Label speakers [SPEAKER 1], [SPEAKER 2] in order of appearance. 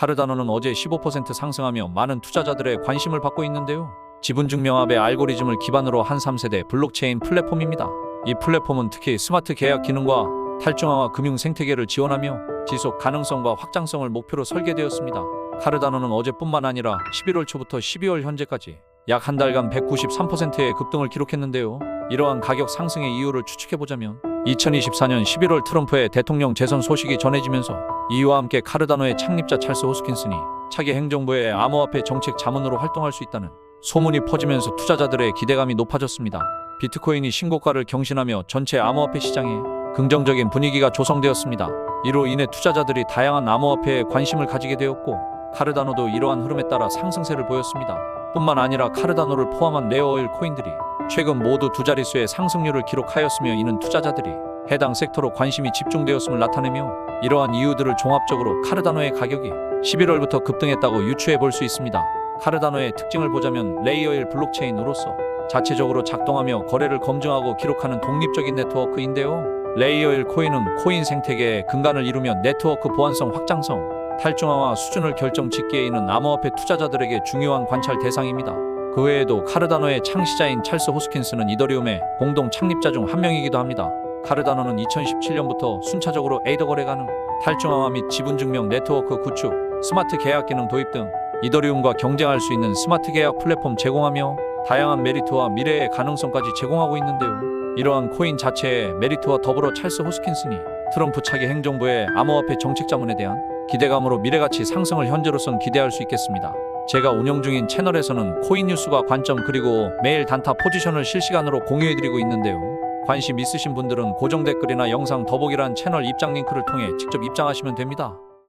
[SPEAKER 1] 카르다노는 어제 15% 상승하며 많은 투자자들의 관심을 받고 있는데요. 지분증명합의 알고리즘을 기반으로 한 3세대 블록체인 플랫폼입니다. 이 플랫폼은 특히 스마트 계약 기능과 탈중앙화 금융 생태계를 지원하며 지속 가능성과 확장성을 목표로 설계되었습니다. 카르다노는 어제뿐만 아니라 11월 초부터 12월 현재까지 약 한 달간 193%의 급등을 기록했는데요. 이러한 가격 상승의 이유를 추측해보자면 2024년 11월 트럼프의 대통령 재선 소식이 전해지면서 이와 함께 카르다노의 창립자 찰스 호스킨슨이 차기 행정부의 암호화폐 정책 자문으로 활동할 수 있다는 소문이 퍼지면서 투자자들의 기대감이 높아졌습니다. 비트코인이 신고가를 경신하며 전체 암호화폐 시장에 긍정적인 분위기가 조성되었습니다. 이로 인해 투자자들이 다양한 암호화폐에 관심을 가지게 되었고 카르다노도 이러한 흐름에 따라 상승세를 보였습니다. 뿐만 아니라 카르다노를 포함한 레어오일 코인들이 최근 모두 두 자릿수의 상승률을 기록하였으며 이는 투자자들이 해당 섹터로 관심이 집중되었음을 나타내며 이러한 이유들을 종합적으로 카르다노의 가격이 11월부터 급등했다고 유추해 볼 수 있습니다. 카르다노의 특징을 보자면 레이어일 블록체인으로서 자체적으로 작동하며 거래를 검증하고 기록하는 독립적인 네트워크인데요. 레이어일 코인은 코인 생태계의 근간을 이루며 네트워크 보안성 확장성, 탈중화와 수준을 결정 짓기에 있는 암호화폐 투자자들에게 중요한 관찰 대상입니다. 그 외에도 카르다노의 창시자인 찰스 호스킨스는 이더리움의 공동 창립자 중 한 명이기도 합니다. 카르다노는 2017년부터 순차적으로 에이더 거래 가능, 탈중화화 및 지분 증명 네트워크 구축, 스마트 계약 기능 도입 등 이더리움과 경쟁할 수 있는 스마트 계약 플랫폼 제공하며 다양한 메리트와 미래의 가능성까지 제공하고 있는데요. 이러한 코인 자체의 메리트와 더불어 찰스 호스킨슨이 트럼프 차기 행정부의 암호화폐 정책 자문에 대한 기대감으로 미래가치 상승을 현재로선 기대할 수 있겠습니다. 제가 운영 중인 채널에서는 코인 뉴스과 관점 그리고 매일 단타 포지션을 실시간으로 공유해드리고 있는데요. 관심 있으신 분들은 고정 댓글이나 영상 더보기란 채널 입장 링크를 통해 직접 입장하시면 됩니다.